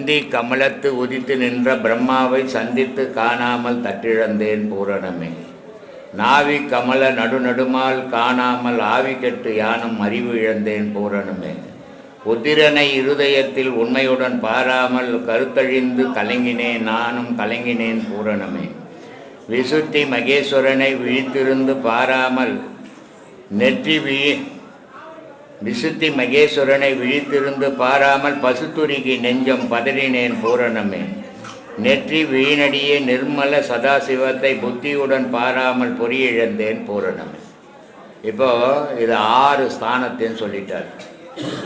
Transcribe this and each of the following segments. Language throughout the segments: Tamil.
சிந்தி கமலத்து உதித்து நின்ற பிரம்மாவை சந்தித்து காணாமல் தட்டிழந்தேன் பூரணமே. நாவி கமல நடுநடுமால் காணாமல் ஆவி கெட்டு யானும் அறிவு இழந்தேன் பூரணமே. உதிரனை இருதயத்தில் உண்மையுடன் பாராமல் கருத்தழிந்து கலங்கினேன் நானும் கலங்கினேன் பூரணமே. விசுத்தி மகேஸ்வரனை விழித்திருந்து பாராமல் நெற்றி வீ விசுத்தி மகேஸ்வரனை விழித்திருந்து பாராமல் பசுத்துரிக்கு நெஞ்சம் பதறினேன் பூரணமே. நெற்றி வீணடியே நிர்மல சதாசிவத்தை புத்தியுடன் பாராமல் பொறியிழந்தேன் பூரணமே. இப்போ இது ஆறு ஸ்தானத்தையும் சொல்லிட்டார்.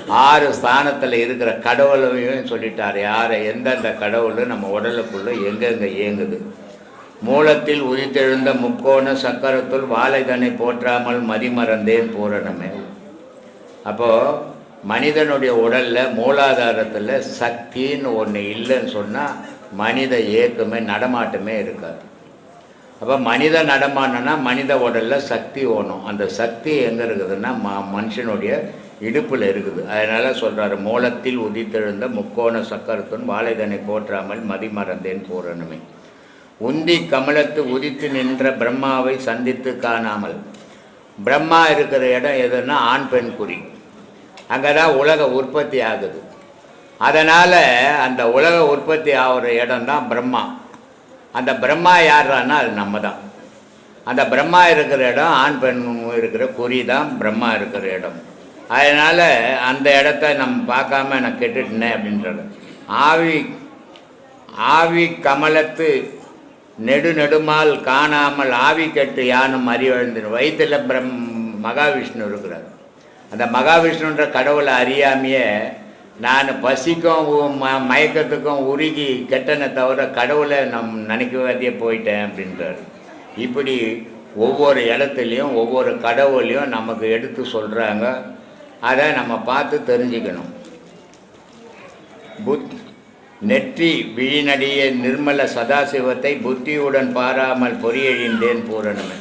ஆறு ஸ்தானத்தில் இருக்கிற கடவுளையும் சொல்லிட்டார். யாரை? எந்தெந்த கடவுளும் நம்ம உடலுக்குள்ளே எங்கெங்கே இயங்குது? மூலத்தில் உதித்தெழுந்த முக்கோண சக்கரத்துள் வாழைதனை போற்றாமல் மதிமறந்தேன் பூரணமே. அப்போது மனிதனுடைய உடலில் மூலாதாரத்தில் சக்தின்னு ஒன்று இல்லைன்னு சொன்னால் மனித இயக்கமே நடமாட்டமே இருக்காது. அப்போ மனித நடமாட்டம்னா மனித உடலில் சக்தி ஓணும். அந்த சக்தி எங்கே இருக்குதுன்னா ம மனுஷனுடைய இடுப்பில் இருக்குது. அதனால் சொல்கிறாரு மூலத்தில் உதித்தெழுந்த முக்கோண சக்கரத்துன் வாழைதனை போற்றாமல் மதிமறந்தேன் பூரணமே. உந்தி கமலத்து உதித்து நின்ற பிரம்மாவை சந்தித்து காணாமல் பிரம்மா இருக்கிற இடம் எதுன்னா ஆண் பெண் குறி. அங்கே தான் உலக உற்பத்தி ஆகுது. அதனால் அந்த உலக உற்பத்தி ஆகிற இடம் தான் பிரம்மா. அந்த பிரம்மா யார்றான்னா அது நம்ம தான் அந்த பிரம்மா இருக்கிற இடம் ஆண் பெண் இருக்கிற குறி தான் பிரம்மா இருக்கிற இடம். அதனால் அந்த இடத்த நம்ம பார்க்காம நான் கெட்டுட்டேன் அப்படின்றது ஆவி ஆவி கமலத்து நெடு நெடுமால் காணாமல் ஆவி கெட்டு யானும் அறிவழுந்தின வயிற்றில் பிரம் மகாவிஷ்ணு இருக்கிறார். அந்த மகாவிஷ்ணுன்ற கடவுளை அறியாமையே நான் பசிக்கும் ம மயக்கத்துக்கும் உருகி கெட்டனை தவிர கடவுளை நம் நினைக்கவே போயிட்டேன் அப்படின்றார். இப்படி ஒவ்வொரு இடத்துலையும் ஒவ்வொரு கடவுளையும் நமக்கு எடுத்து சொல்கிறாங்க அதை நம்ம பார்த்து தெரிஞ்சுக்கணும். புத் நெற்றி விழிநடிய நிர்மல சதாசிவத்தை புத்தியுடன் பாராமல் பொறியழிந்தேன் பூரணமே.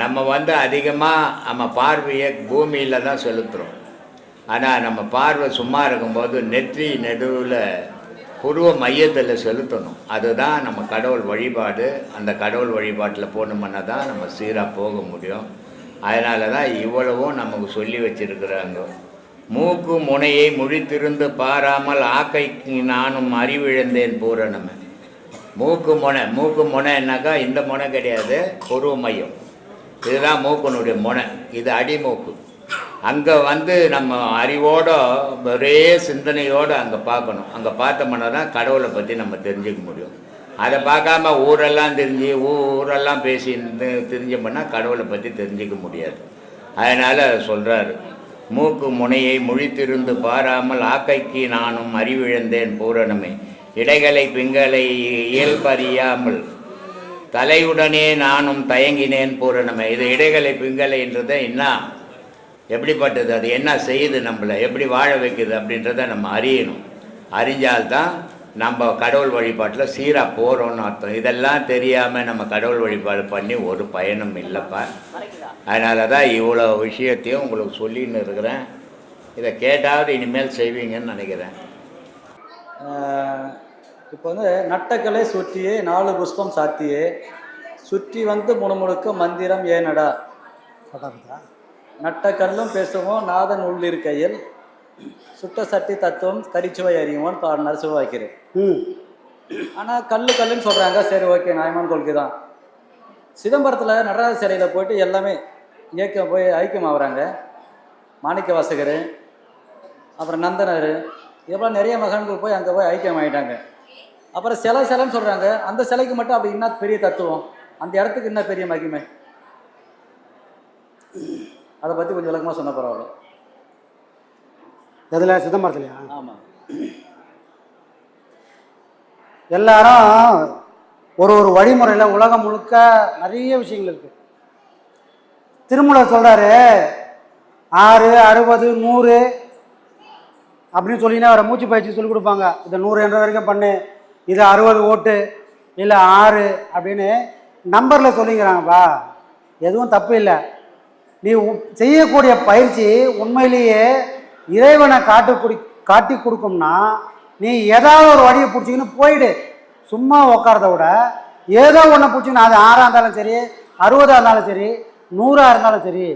நம்ம வந்து அதிகமாக நம்ம பார்வையை பூமியில் தான் செலுத்துகிறோம் ஆனால் நம்ம பார்வை சும்மா இருக்கும்போது நெற்றி நெடுவில் புருவ மையத்தில் செலுத்தணும். அதுதான் நம்ம கடவுள் வழிபாடு. அந்த கடவுள் வழிபாட்டில் போகணுமுன்னா தான் நம்ம சீராக போக முடியும். அதனால தான் இவ்வளவும் நமக்கு சொல்லி வச்சுருக்குறாங்க. மூக்கு முனையை முழித்திருந்து பாராமல் ஆக்கைக்கு நானும் அறிவிழந்தேன் பூரணமே. மூக்கு முனை மூக்கு முனைன்னாக்கா இந்த முனை கிடையாது பொருவ மையம் இதுதான் மூக்கனுடைய முனை இது அடிமூக்கு. அங்கே வந்து நம்ம அறிவோட ஒரே சிந்தனையோடு அங்கே பார்க்கணும். அங்கே பார்த்தோம்னா தான் கடவுளை பற்றி நம்ம தெரிஞ்சுக்க முடியும். அதை பார்க்காம ஊரெல்லாம் தெரிஞ்சு ஊரெல்லாம் பேசி தெரிஞ்சோம்னா கடவுளை பற்றி தெரிஞ்சுக்க முடியாது. அதனால் சொல்கிறாரு மூக்கு முனையை முழித்திருந்து பாராமல் ஆக்கைக்கு நானும் அறிவிழந்தேன் பூரணமே. இடைகளை பிங்களை இயல்பறியாமல் தலையுடனே நானும் தயங்கினேன் பூரணமே. இது இடைகளை பிங்கலைன்றதை என்ன? எப்படிப்பட்டது? அது என்ன செய்யுது நம்மளை? எப்படி வாழ வைக்குது? அப்படின்றத நம்ம அறியணும். அறிஞ்சால்தான் நம்ம கடவுள் வழிபாட்டில் சீராக போகிறோம்னு அர்த்தம். இதெல்லாம் தெரியாமல் நம்ம கடவுள் வழிபாடு பண்ணி ஒரு பயனும் இல்லைப்பா. அதனால தான் இவ்வளோ விஷயத்தையும் உங்களுக்கு சொல்லின்னு இருக்கிறேன். இதை கேட்டாவது இனிமேல் செய்வீங்கன்னு நினைக்கிறேன். இப்போ வந்து நட்டக்கலை சுற்றியே நாலு புஷ்பம் சாத்தியே. சுற்றி வந்து முணுமுணுக்க மந்திரம் ஏனடா? நட்டக்கல்லும் பேசுவோம் நாதன் உள்ளிருக்கையில். சுட்ட சட்டி தத்துவம் கரிச்சுவை அறியுவோம் பாடினார் சிவவாக்கிறேன் ம். ஆனால் கல்லு கல்லுன்னு சொல்கிறாங்க சரி ஓகே நியாயமான கொள்கை தான். சிதம்பரத்தில் நடராஜ சிலையில் போயிட்டு எல்லாமே இயக்கம் போய் ஐக்கியமாகறாங்க மாணிக்க வாசகர் அப்புறம் நந்தனர் இதெல்லாம் நிறைய மகான்கள் போய் அங்கே போய் ஐக்கியம் ஆகிட்டாங்க அப்புறம் சிலை சிலைன்னு சொல்கிறாங்க அந்த சிலைக்கு மட்டும் அப்படி என்ன பெரிய தத்துவம்? அந்த இடத்துக்கு என்ன பெரிய மகிமை? அதை பற்றி கொஞ்சம் விளக்கமாக சொன்ன பரவாயில்ல. எதில்? சிதம்பரத்துலையா? ஆமாம் எல்லாரும் ஒரு ஒரு வழிமுறையில் உலகம் முழுக்க நிறைய விஷயங்கள் இருக்குது திருமூலர் சொல்கிறாரு ஆறு அறுபது நூறு அப்படின்னு சொல்லினா அவரை மூச்சு பயிற்சி சொல்லி கொடுப்பாங்க. இதை நூறு என்ற வரைக்கும் பண்ணு இது அறுபது ஓட்டு இல்லை ஆறு அப்படின்னு நம்பரில் சொல்லிக்கிறாங்கப்பா. எதுவும் தப்பு இல்லை. நீ செய்யக்கூடிய பயிற்சி உண்மையிலேயே இறைவனை காட்டு குடி காட்டி கொடுக்கும்னா நீ ஏதாவது ஒரு வழியை பிடிச்சிக்கின்னு போயிடு. சும்மா உட்காரத விட ஏதோ ஒன்றை பிடிச்சிக்கின்னு அது ஆறாக இருந்தாலும் சரி அறுபதாக இருந்தாலும் சரி நூறாக இருந்தாலும் சரி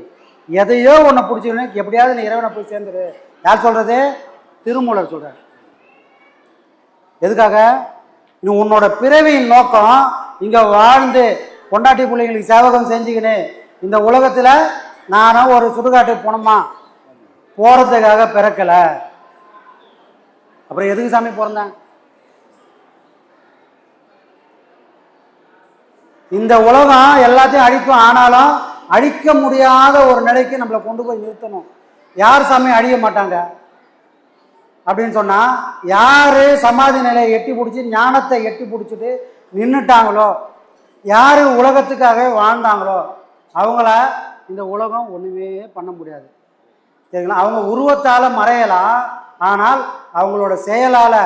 எதையோ ஒன்றை பிடிச்சிக்கணும் எப்படியாவது நீ இறைவனை போய் சேர்ந்துரு. யார் சொல்கிறது திருமூலர் சொல்கிறார் எதுக்காக? நீ உன்னோட பிறவியின் நோக்கம் இங்கே வாழ்ந்து பொண்டாட்டி பிள்ளைங்களுக்கு சேவகம் செஞ்சுக்கின்னு. இந்த உலகத்தில் நானும் ஒரு சுடுகாட்டுக்கு போனோமா? போகிறதுக்காக பிறக்கலை. அப்புறம் எதுக்கு சாமி பிறந்தேன் இந்த உலகம் எல்லாத்தையும் அழிக்கும். ஆனாலும் அழிக்க முடியாத ஒரு நிலைக்கு நம்மளை கொண்டு போய் நிறுத்தணும். யார் சாமி அழிய மாட்டாங்க? அப்படின்னு சொன்னால் யார் சமாதி நிலையை எட்டி பிடிச்சி ஞானத்தை எட்டி பிடிச்சிட்டு நின்றுட்டாங்களோ யார் உலகத்துக்காக வாழ்ந்தாங்களோ அவங்கள இந்த உலகம் ஒன்றுமே பண்ண முடியாது. சரிங்களா அவங்க உருவத்தால் மறையலாம். ஆனால் அவங்களோட செயலால்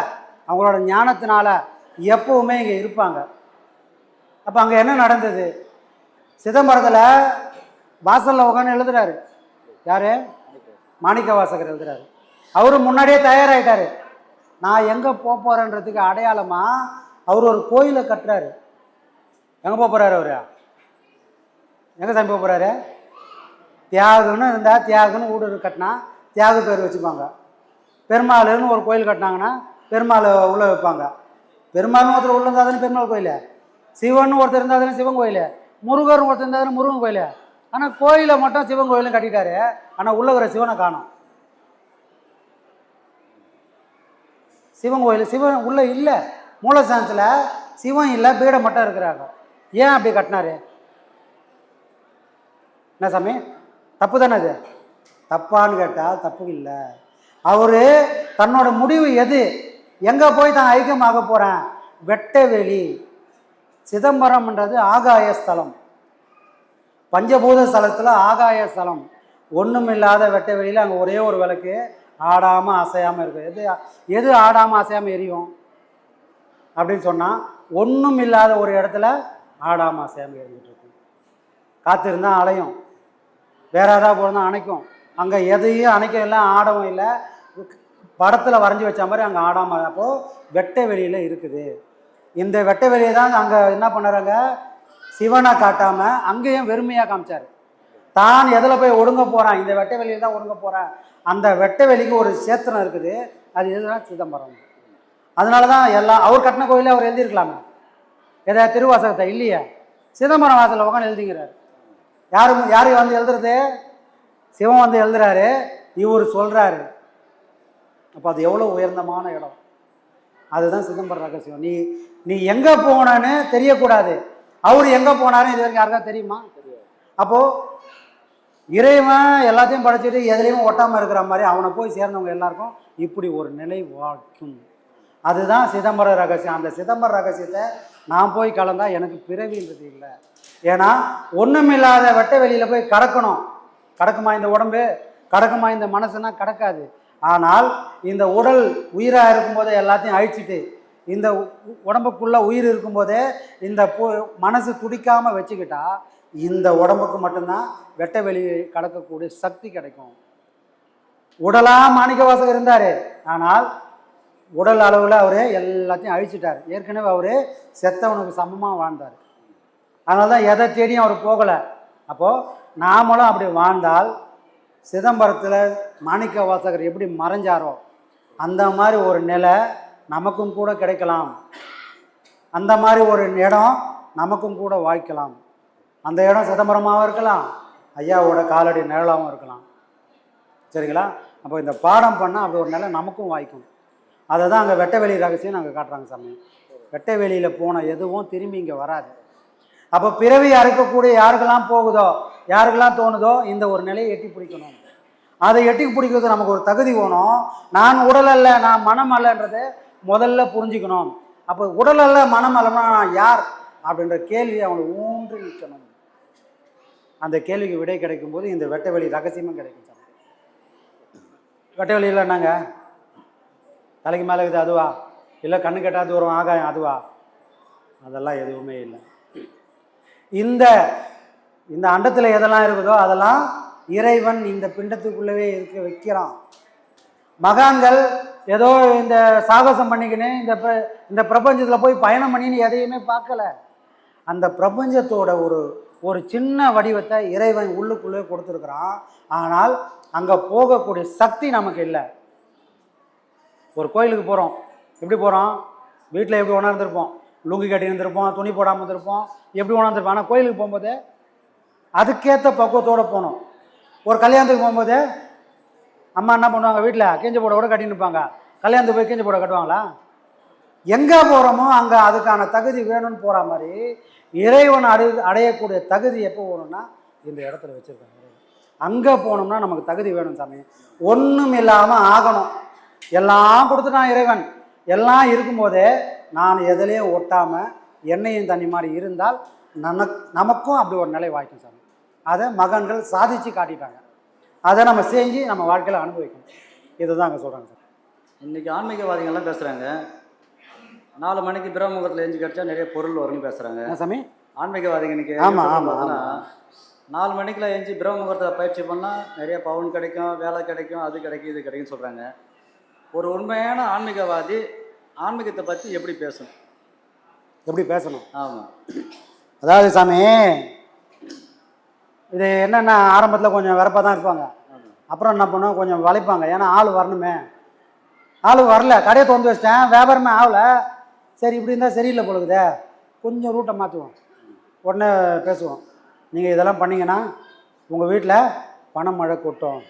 அவங்களோட ஞானத்தினால எப்பவுமே இங்கே இருப்பாங்க. அப்போ அங்கே என்ன நடந்தது? சிதம்பரத்தில் வாசலில் உட்காந்து எழுதுறாரு. யார்? மாணிக்க வாசகர் எழுதுறாரு. அவர் முன்னாடியே தயாராகிட்டார் நான் எங்கே போக போகிறேன்றதுக்கு அடையாளமாக அவர் ஒரு கோயிலை கட்டுறாரு. எங்கே போக போகிறாரு அவர்? எங்கே சாமி போக போகிறாரு தியாகம்னு இருந்தால் தியாகம்னு வீடு கட்டினா தியாக பேர் வச்சுப்பாங்க. பெருமாள்னு ஒரு கோயில் கட்டினாங்கன்னா பெருமாள் உள்ளே வைப்பாங்க. பெருமாள்னு ஒருத்தர் உள்ளே இருந்தால் தானே பெருமாள் கோயில்? சிவன் ஒருத்தர் இருந்தால் தானே சிவன் கோயில்? முருகர் ஒருத்தர் இருந்தால் தானே முருகன் கோயில்? ஆனால் கோயிலை மட்டும் சிவன் கோயிலும் கட்டிட்டாரு. ஆனால் உள்ள இருக்கிற சிவனை காணும். சிவன் கோயில் சிவன் உள்ளே இல்லை. மூலசாந்தத்தில் சிவன் இல்லை பீடம் மட்டும் இருக்கிறாங்க. ஏன் அப்படி கட்டினாரு? என்ன சாமி? தப்பு தானே அது? தப்பான்னு கேட்டால் தப்பு இல்லை. அவர் தன்னோட முடிவு எது? எங்கே போய் தான் ஐக்கியமாக போகிறேன் வெட்டவெளி சிதம்பரம்ன்றது ஆகாய ஸ்தலம். பஞ்சபூத ஸ்தலத்தில் ஆகாய ஸ்தலம். ஒன்றும் இல்லாத வெட்ட வெளியில் அங்கே ஒரே ஒரு விளக்கு ஆடாமல் அசையாமல் இருக்கும் எது எது ஆடாமல் அசையாமல் எரியும்? அப்படின்னு சொன்னால் ஒன்றும் இல்லாத ஒரு இடத்துல ஆடாமல் அசையாமல் எரிஞ்சிட்டு காத்திருந்தால் அலையும். வேற ஏதாவது போகிறதா அணைக்கும். அங்கே எதையும் அணைக்க இல்லை ஆடவும் இல்லை. படத்தில் வரைஞ்சி வச்ச மாதிரி அங்கே ஆடாமல் அப்போது வெட்ட வெளியில் இருக்குது. இந்த வெட்ட வெளியை தான் அங்கே என்ன பண்ணுறாங்க சிவனை காட்டாமல் அங்கேயும் வெறுமையாக காமிச்சார். தான் எதில் போய் ஒடுங்க போகிறான் இந்த வெட்ட வெளியில் தான் ஒடுங்க போகிறேன் அந்த வெட்ட வெளிக்கு ஒரு சேத்திரம் இருக்குது. அது எதுனா சிதம்பரம். அதனால தான் எல்லாம் அவர் கட்டின கோயிலே அவர் எழுதியிருக்கலாமே. ஏதாவது திருவாசகத்தை இல்லையே? சிதம்பரம் வாசலில் உட்காந்து எழுதிங்கிறார். யாரும் யார் வந்து எழுதுறது? சிவன் வந்து எழுதுறாரு. இவர் சொல்கிறாரு அப்போ அது எவ்வளோ உயர்ந்தமான இடம்? அதுதான் சிதம்பரம் ரகசியம். நீ நீ எங்கே போனன்னு தெரியக்கூடாது. அவர் எங்கே போனாருன்னு இது வரைக்கும் யாருக்கா தெரியுமா? அப்போது இறைவன் எல்லாத்தையும் படைச்சிட்டு எதுலேயும் ஒட்டாமல் இருக்கிற மாதிரி அவனை போய் சேர்ந்தவங்க எல்லாருக்கும் இப்படி ஒரு நிலை வாழ்க்கும். அதுதான் சிதம்பர ரகசியம். அந்த சிதம்பர ரகசியத்தை நான் போய் கலந்தால் எனக்கு பிறவின்றது இல்லை. ஏன்னா ஒன்றுமில்லாத வெட்ட வெளியில் போய் கடக்கணும். கடக்குமா இந்த உடம்பு? கடக்குமா இந்த மனசுனா கடக்காது. ஆனால் இந்த உடல் உயிராக இருக்கும்போதே எல்லாத்தையும் அழிச்சிட்டு இந்த உடம்புக்குள்ளே உடம்புக்குள்ள உயிர் இருக்கும்போதே இந்த மனசு துடிக்காமல் வச்சுக்கிட்டா இந்த உடம்புக்கு மட்டும்தான் வெட்ட வெளி கடக்கக்கூடிய சக்தி கிடைக்கும். உடலாக மாணிக்கவாசகர் இருந்தார். ஆனால் உடல் அளவில் அவர் எல்லாத்தையும் அழிச்சிட்டார். ஏற்கனவே அவர் செத்தவனுக்கு சமமாக வாழ்ந்தார். அதனால தான் எதை தேடியும் அவர் போகலை. அப்போது நாமளும் அப்படி வாழ்ந்தால் சிதம்பரத்தில் மாணிக்க வாசகர் எப்படி மறைஞ்சாரோ அந்த மாதிரி ஒரு நிலை நமக்கும் கூட கிடைக்கலாம். அந்த மாதிரி ஒரு இடம் நமக்கும் கூட வாய்க்கலாம். அந்த இடம் சிதம்பரமாகவும் இருக்கலாம் ஐயாவோட காலடி நிழலாகவும் இருக்கலாம். சரிங்களா? அப்போ இந்த பாடம் பண்ணால் அப்படி ஒரு நிலை நமக்கும் வாய்க்கும். அதை தான் அங்கே வெட்டவெளி ரகசியம் நாங்கள் காட்டுறாங்க சாமி. வெட்டவெளியில் போன எதுவும் திரும்பி இங்கே வராது. அப்போ பிறவி அறுக்கக்கூடிய யாருக்கெல்லாம் போகுதோ யாருக்கெல்லாம் தோணுதோ இந்த ஒரு நிலையை எட்டி பிடிக்கணும். அதை எட்டி பிடிக்கிறது நமக்கு ஒரு தகுதி வேணும். நான் உடல் அல்ல நான் மனம் அல்லன்றதை முதல்ல புரிஞ்சுக்கணும். அப்போ உடல் அல்ல மனம் அல்லனா நான் யார்? அப்படின்ற கேள்வி அவங்களை ஊன்றி நிற்கணும். அந்த கேள்விக்கு விடை கிடைக்கும் போது இந்த வெட்டவெளி ரகசியமும் கிடைக்கும் சார். வெட்டவெளி வெளியில் என்னங்க? தலைக்கு மேலே இருக்குது அதுவா? இல்லை கண்ணு கெட்டால் தூரம் ஆகாயம் அதுவா? அதெல்லாம் எதுவுமே இல்லை. இந்த இந்த அண்டத்தில் எதெல்லாம் இருக்குதோ அதெல்லாம் இறைவன் இந்த பிண்டத்துக்குள்ளவே இருக்க வைக்கிறான். மகான்கள் ஏதோ இந்த சாகசம் பண்ணிக்கின்னு இந்த இந்த பிரபஞ்சத்தில் போய் பயணம் பண்ணின்னு எதையுமே பார்க்கல. அந்த பிரபஞ்சத்தோட ஒரு ஒரு சின்ன வடிவத்தை இறைவன் உள்ளுக்குள்ளே கொடுத்துருக்குறான். ஆனால் அங்கே போகக்கூடிய சக்தி நமக்கு இல்லை. ஒரு கோயிலுக்கு போகிறோம் எப்படி போகிறோம் வீட்டில் எப்படி உணர்ந்துருப்போம்? லுங்கி கட்டி இருந்திருப்போம் துணி போடாமல் இருந்திருப்போம் எப்படி உணர்ந்துருப்போம். ஆனால் கோயிலுக்கு போகும்போது அதுக்கேற்ற பக்குவத்தோடு போகணும் ஒரு கல்யாணத்துக்கு போகும்போது அம்மா என்ன பண்ணுவாங்க வீட்டில் கீஞ்ச போட கூட கட்டின்னு இருப்பாங்க. கல்யாணத்துக்கு போய் கீஞ்ச போட கட்டுவாங்களா? எங்கே போகிறோமோ அங்கே அதுக்கான தகுதி வேணும்னு போகிற மாதிரி இறைவன் அடை அடையக்கூடிய தகுதி எப்போ வரும்னா இந்த இடத்துல வச்சுருக்காங்க. அங்கே போனோம்னா நமக்கு தகுதி வேணும் சாமி. ஒன்றும் இல்லாமல் ஆகணும். எல்லாம் கொடுத்துட்டான் இறைவன். எல்லாம் இருக்கும்போதே நான் எதுலேயும் ஒட்டாமல் எண்ணெயும் தண்ணி மாதிரி இருந்தால் நமக் நமக்கும் அப்படி ஒரு நிலை வாய்க்கும் சாமி. அதை மகன்கள் சாதிச்சு காட்டிட்டாங்க. அதை நம்ம செஞ்சு நம்ம வாழ்க்கையில் அனுபவிக்கணும். இதுதான் அங்கே சொல்கிறாங்க சார். இன்னைக்கு ஆன்மீகவாதிகள்லாம் பேசுகிறாங்க நாலு மணிக்கு பிரம்மமுகத்தில் எழுந்து கிடச்சா நிறைய பொருள் வரும்னு பேசுகிறாங்க சாமி? ஆன்மீகவாதிங்க இன்னைக்கு ஆமா, எப்படி ஆமா, சொல்றாங்கன்னா, நாலு மணிக்கெல்லாம் எழுந்து பிரம்மமுகூர்த்தத்தில் பயிற்சி பண்ணால் நிறைய பவுன் கிடைக்கும் வேலை கிடைக்கும் அது கிடைக்கும் இது கிடைக்கும்னு சொல்கிறாங்க ஒரு உண்மையான ஆன்மீகவாதி ஆன்மீகத்தை பற்றி எப்படி பேசணும்? எப்படி பேசணும்? ஆமாம் அதாவது சாமி இது என்னென்ன ஆரம்பத்தில் கொஞ்சம் வெறப்பாக தான் இருப்பாங்க. அப்புறம் என்ன பண்ணுவோம் கொஞ்சம் வளைப்பாங்க ஏன்னா ஆள் வரணுமே. ஆள் வரல. கடையை திறந்து வச்சிட்டேன். வியாபாரமே ஆகல. சரி இப்படி இருந்தால் சரியில்லை பொழுதுதே கொஞ்சம் ரூட்டை மாற்றுவோம் உடனே பேசுவோம். நீங்கள் இதெல்லாம் பண்ணீங்கன்னா உங்கள் வீட்டில் பணம் மழை கொட்டும்.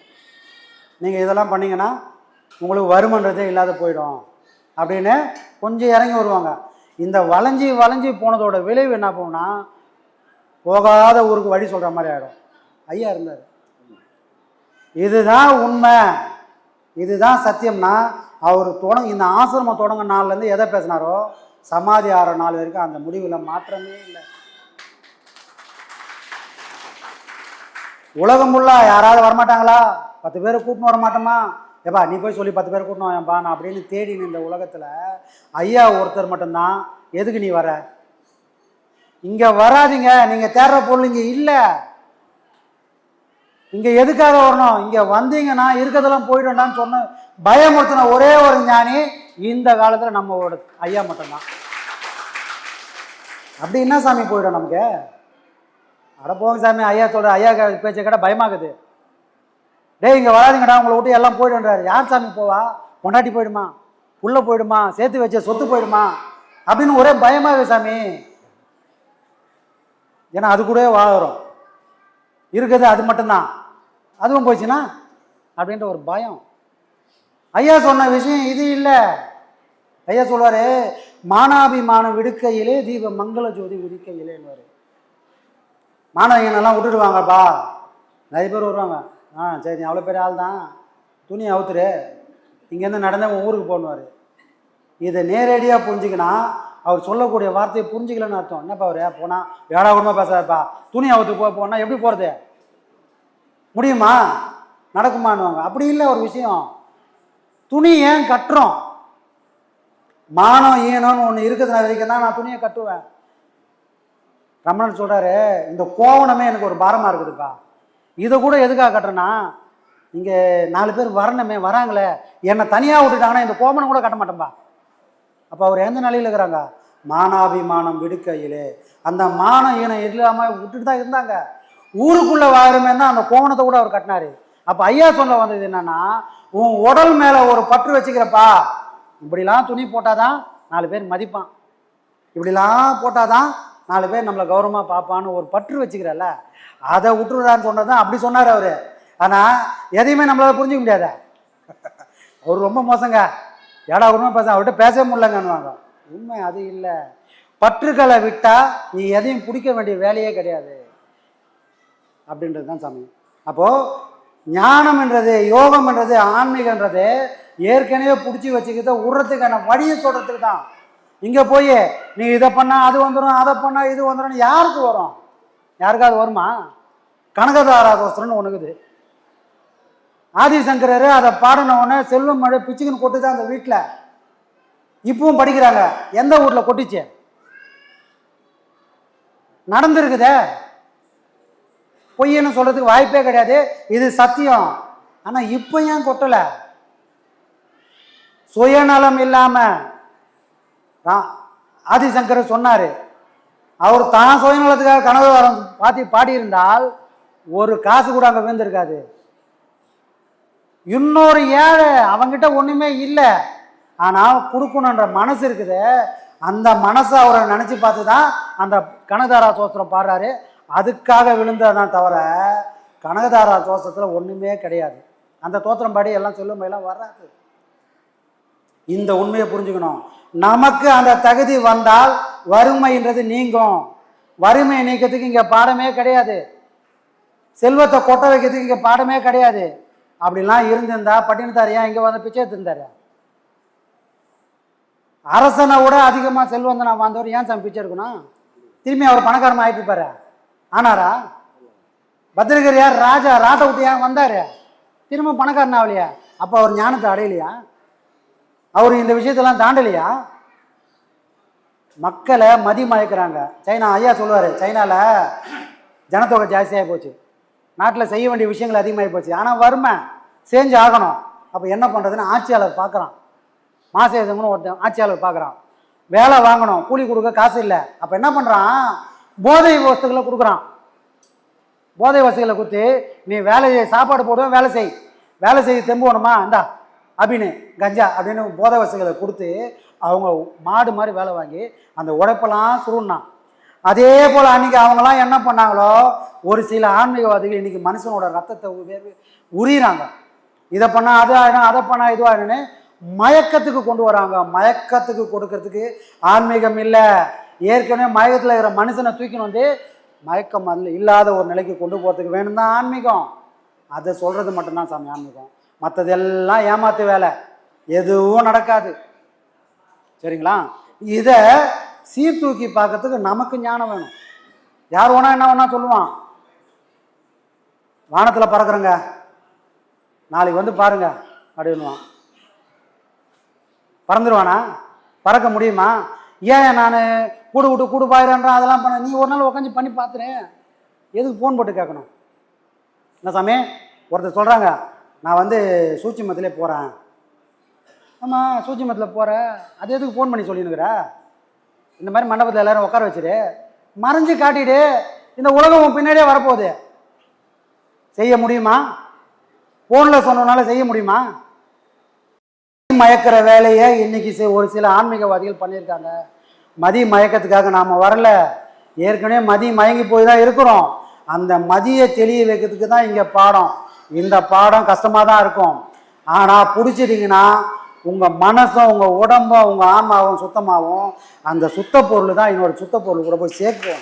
நீங்கள் இதெல்லாம் பண்ணீங்கன்னா உங்களுக்கு வருமன்றதே இல்லாத போயிடும். அப்படின்னு கொஞ்சம் இறங்கி வருவாங்க. இந்த வளைஞ்சி வளைஞ்சி போனதோட விளைவு என்ன போகும்னா போகாத ஊருக்கு வழி சொல்கிற மாதிரி ஆகிடும் ஐயா இருந்தார். இதுதான் உண்மை. இதுதான் சத்தியம்னா அவர் தொடங்க இந்த ஆசிரமம் தொடங்க நாள்லேருந்து எதை பேசினாரோ சமாதி ஆற நாள் வரைக்கும் அந்த முடிவில் மாற்றமே இல்லை. உலகம் உள்ள யாராவது வரமாட்டாங்களா? பத்து பேரை கூப்பிட்டு வர மாட்டோமா ஏப்பா நீ போய் சொல்லி பத்து பேர் கூட்டணும் ஏன்பா நான் அப்படின்னு தேடி இந்த உலகத்தில் ஐயா ஒருத்தர் மட்டும்தான். எதுக்கு நீ வர? இங்கே வராதீங்க நீங்கள் தேடுற பொருள் இங்கே இல்லை. இங்கே எதுக்காக வரணும்? இங்கே வந்தீங்கன்னா இருக்கிறதெல்லாம் போயிடும்டான்னு சொன்ன பயமுறுத்தின ஒரே ஒரு ஞானி இந்த காலத்தில் நம்மளோட ஐயா மட்டும்தான். அப்படி என்ன சாமி போயிடும் நமக்கு? அட போங்க சாமி ஐயா சொல்கிற ஐயா பேச்சை கேட்டால் பயமாகுது. டேய் இங்கே வராதீங்கடா உங்களை விட்டு எல்லாம் போயிடுன்றாரு யார் சாமி போவா? பொண்டாட்டி போயிடுமா? உள்ளே போயிடுமா? சேர்த்து வச்ச சொத்து போயிடுமா? அப்படின்னு ஒரே பயமாகவே சாமி. ஏன்னா அது கூடவே வாழறோம். இருக்குது அது மட்டும்தான். அதுவும் போச்சுன்னா அப்படின்ற ஒரு பயம். ஐயா சொன்ன விஷயம் இது இல்லை. ஐயா சொல்வார் மானாபிமானம் விடுக்கையிலே தீப மங்கள ஜோதி உதிக்கையிலேன்னு மாணவிங்கனெல்லாம் விட்டுடுவாங்கப்பா. நிறைய பேர் வருவாங்க. ஆ சரி நீ அவ்வளோ பெரிய ஆள் தான் துணி அவுத்துரு. இங்கேருந்து நடந்தால் உன் ஊருக்கு போகணுவார். இதை நேரடியாக புரிஞ்சுக்கினா அவர் சொல்லக்கூடிய வார்த்தையை புரிஞ்சுக்கலன்னு அர்த்தம். என்னப்பா அவர்? போனால் ஏடா குடும்பம் பேசாதப்பா. துணி அவுத்து போ போனால் எப்படி போகிறது முடியுமா? நடக்குமான்னுவாங்க. அப்படி இல்லை ஒரு விஷயம். துணி ஏன் கட்டுறோம்? மானம் ஈனம்னு ஒன்று இருக்கிறதுனால வரைக்கும் தான் நான் துணியை கட்டுவேன். ரமணன் சொல்கிறாரு இந்த கோவணமே எனக்கு ஒரு பாரமாக இருக்குதுப்பா. இதை கூட எதுக்காக கட்டுறேன்னா இங்கே நாலு பேர் வரணுமே வராங்களே என்னை தனியாக விட்டுட்டாங்கன்னா இந்த கோவணம் கூட கட்ட மாட்டேன்பா. அப்போ அவர் எந்த நிலையில் இருக்கிறாங்க? மானாபிமானம் விடுக்கையிலே. அந்த மானம் ஈனம் இல்லாமல் விட்டுட்டு தான் இருந்தாங்க. ஊருக்குள்ளே வாருமே தான் அந்த கோவணத்தை கூட அவர் கட்டினார். அப்போ ஐயா சொல்ல வந்தது என்னன்னா உன் உடல் மேலே ஒரு பற்று வச்சுக்கிறப்பா. இப்படிலாம் துணி போட்டாதான் நாலு பேர் மதிப்பான். இப்படிலாம் போட்டாதான் நாலு பேர் நம்மளை கௌரவமாக பார்ப்பான்னு ஒரு பற்று வச்சுக்கிறல்ல. அதை விட்டுருதான்னு சொன்னது தான் அப்படி சொன்னார் அவர். ஆனால் எதையுமே நம்மளால் புரிஞ்சிக்க முடியாத. அவர் ரொம்ப மோசங்க. ஏடா உண்மை பேச அவர்கிட்ட பேசவே முடியலங்கன்னு உண்மை அது இல்லை. பற்றுக்களை விட்டால் நீ எதையும் பிடிக்க வேண்டிய வேலையே கிடையாது. அப்படின்றது தான் சாமி அப்போது ஞானம்ன்றது யோகம்ன்றது ஆன்மீகன்றது ஏற்கனவே பிடிச்சி வச்சுக்கிறத விடுறதுக்கான வழியை சொல்கிறதுக்கு தான் இங்கே போய் நீ இதை பண்ணால் அது வந்துடும் அதை பண்ணால் இது வந்துடும் யாருக்கு வரும்? யாருக்காவது வருமா? கனகதாராகோஸ்திரம்னு ஒன்றுக்குது ஆதிசங்கரர் அதை பாடின உடனே செல்வம் மழை பிச்சுக்குன்னு கொட்டுதான் அந்த வீட்டில் இப்பவும் படிக்கிறாங்க. எந்த ஊரில் கொட்டிச்சு? நடந்திருக்குதே. பொய்யன்னு சொல்கிறதுக்கு வாய்ப்பே கிடையாது. இது சத்தியம். ஆனால் இப்போ ஏன் கொட்டலை? சுயநலம் இல்லாமல் ஆதிசங்கர் சொன்னார். அவர் தான் சுயநலத்துக்காக கனவு வரம் பாத்தி பாடியிருந்தால் ஒரு காசு கூட அங்கே விழுந்திருக்காது. இன்னொரு ஏழை அவங்கிட்ட ஒன்றுமே இல்லை. ஆனால் கொடுக்கணுன்ற மனசு இருக்குது. அந்த மனசை அவரை நினச்சி பார்த்து தான் அந்த கனகதாரா சோஸ்திரம் பாடுறாரு. அதுக்காக விழுந்ததான் தவிர கனகதாரா தோசத்தில் ஒன்றுமே கிடையாது. அந்த தோத்திரம் பாடி எல்லாம் செல்லும் எல்லாம் வராது. இந்த உண்மையை புரிஞ்சுக்கணும். நமக்கு அந்த தகுதி வந்தால் வறுமைன்றது நீங்கும். வறுமையை நீக்கிறதுக்கு இங்கே பாடமே கிடையாது. செல்வத்தை கொட்ட வைக்கிறதுக்கு இங்கே பாடமே கிடையாது. அப்படிலாம் இருந்திருந்தா பட்டினத்தார் ஏன் இங்கே வந்து பிச்சை எடுத்திருந்தாரு? அரசனை விட அதிகமாக செல்வந்தனா வாழ்ந்தவர் ஏன் சாமி பிச்சை எடுக்கணும்? திரும்பி அவர் பணக்காரமாக ஆகிட்டு இருப்பாரு. ஆனாரா? யார் ராஜா ராட்டை விட்டு ஏன் வந்தார்? திரும்ப பணக்காரன் ஆகலையா அப்போ அவர் ஞானத்தை அடையலையா? அவர் இந்த விஷயத்தெல்லாம் தாண்டலையா? மக்களை மதிமயக்கிறாங்க சைனா ஐயா சொல்லுவார் சைனாவில் ஜனத்தொகை ஜாஸ்தியாகி போச்சு. நாட்டில் செய்ய வேண்டிய விஷயங்கள் அதிகமாகி போச்சு. ஆனால் வறுமை செஞ்சு ஆகணும். அப்போ என்ன பண்ணுறதுன்னு ஆட்சியாளர் பார்க்குறான் மாச ஒருத்தன் ஆட்சியாளர் பார்க்குறான் வேலை வாங்கணும் கூலி கொடுக்க காசு இல்லை. அப்போ என்ன பண்ணுறான் போதை வசதிகளை கொடுக்குறான். போதை வசதிகளை கொடுத்து நீ வேலை சாப்பாடு போடுவேன் வேலை செய். வேலை செய்ய தெம்பு வேணுமா இந்தா அப்படின்னு கஞ்சா அப்படின்னு போத வசதிகளை கொடுத்து அவங்க மாடு மாதிரி வேலை வாங்கி அந்த உழைப்பெல்லாம் சுருண்ணான் அதே போல் அன்றைக்கி அவங்களாம் என்ன பண்ணாங்களோ ஒரு சில ஆன்மீகவாதிகள் இன்றைக்கி மனுஷனோட ரத்தத்தை உரியிறாங்க. இதை பண்ணால் அது ஆகிடும் அதை பண்ணால் இதுவாக ஆகிடும்னு மயக்கத்துக்கு கொண்டு வராங்க. மயக்கத்துக்கு கொடுக்கறதுக்கு ஆன்மீகம் இல்லை. ஏற்கனவே மயக்கத்தில் இருக்கிற மனுஷனை தூக்கின்னு வந்து மயக்கம் அல்ல இல்லாத ஒரு நிலைக்கு கொண்டு போகிறதுக்கு வேணும் தான் ஆன்மீகம். அதை சொல்கிறது மட்டும்தான் சாமி ஆன்மீகம். மற்றதெல்லாம் ஏமாத்து வேலை. எதுவும் நடக்காது. சரிங்களா? இதை சீர்தூக்கி பார்க்கறதுக்கு நமக்கு ஞானம் வேணும். யார் வேணா என்ன வேணா சொல்லுவான். வானத்தில் பறக்குறேங்க. நாளைக்கு வந்து பாருங்க அப்படின்னுவான். பறந்துடுவானா பறக்க முடியுமா? ஏன் நான் கூடு விட்டு கூடு பாயிரன்றான் அதெல்லாம் பண்ண நீ ஒரு நாள் உட்காந்து பண்ணி பார்த்துறேன் எதுக்கு ஃபோன் போட்டு கேட்கணும் என்ன சாமி? ஒருத்தர் சொல்கிறாங்க நான் வந்து சூட்சிமத்திலே போகிறேன் ஆமாம் சூட்சிமத்தில் போகிற அது எதுக்கு ஃபோன் பண்ணி சொல்லினுக்குற? இந்த மாதிரி மண்டபத்தில் எல்லோரும் உட்கார வச்சிரு. மறைஞ்சு காட்டிட்டு இந்த உலகம் உன் பின்னாடியே வரப்போகுது. செய்ய முடியுமா? ஃபோனில் சொன்னனால செய்ய முடியுமா? மயக்கிற வேலையை இன்னைக்கு ஒரு சில ஆன்மீகவாதிகள் பண்ணியிருக்காங்க. மதி மயக்கத்துக்காக நாம் வரல. ஏற்கனவே மதி மயங்கி போய் தான் இருக்கிறோம். அந்த மதியை தெளிய வைக்கிறதுக்கு தான் இங்கே பாடம். இந்த பாடம் கஷ்டமாக தான் இருக்கும். ஆனால் பிடிச்சிட்டிங்கன்னா உங்கள் மனசும் உங்கள் உடம்பும் உங்கள் ஆமாவும் சுத்தமாகவும் அந்த சுத்த பொருள் தான் இன்னொரு சுத்த பொருள் கூட போய் சேர்க்கும்.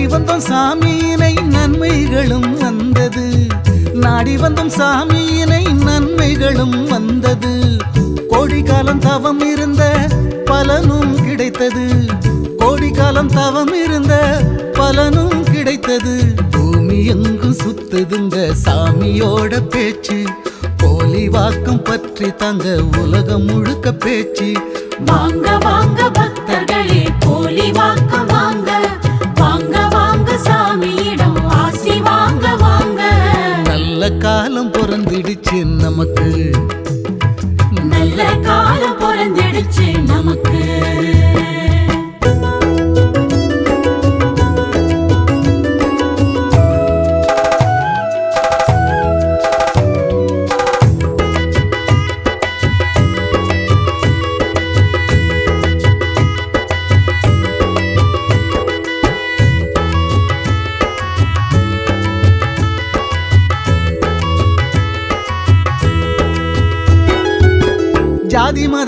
நாடி வந்தோம் சாமியினை நன்மைகளும் வந்தது. நாடி வந்தோம் சாமியினை நன்மைகளும் வந்தது. கோடி காலம் தவம் இருந்த பலனும் கிடைத்தது. கோடி காலம் தவம் இருந்த பலனும் கிடைத்தது. பூமி எங்கும் சுத்துதுங்க சாமியோட பேச்சு. போலி வாக்கம் பற்றி தங்க உலகம் முழுக்க பேச்சு. வாங்க வாங்க. காலம் பிறந்திடுச்சு நமக்கு. நல்ல காலம் பிறந்திடுச்சு நமக்கு.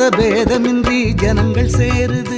மத பேதமின்றி ஜனங்கள் சேருது.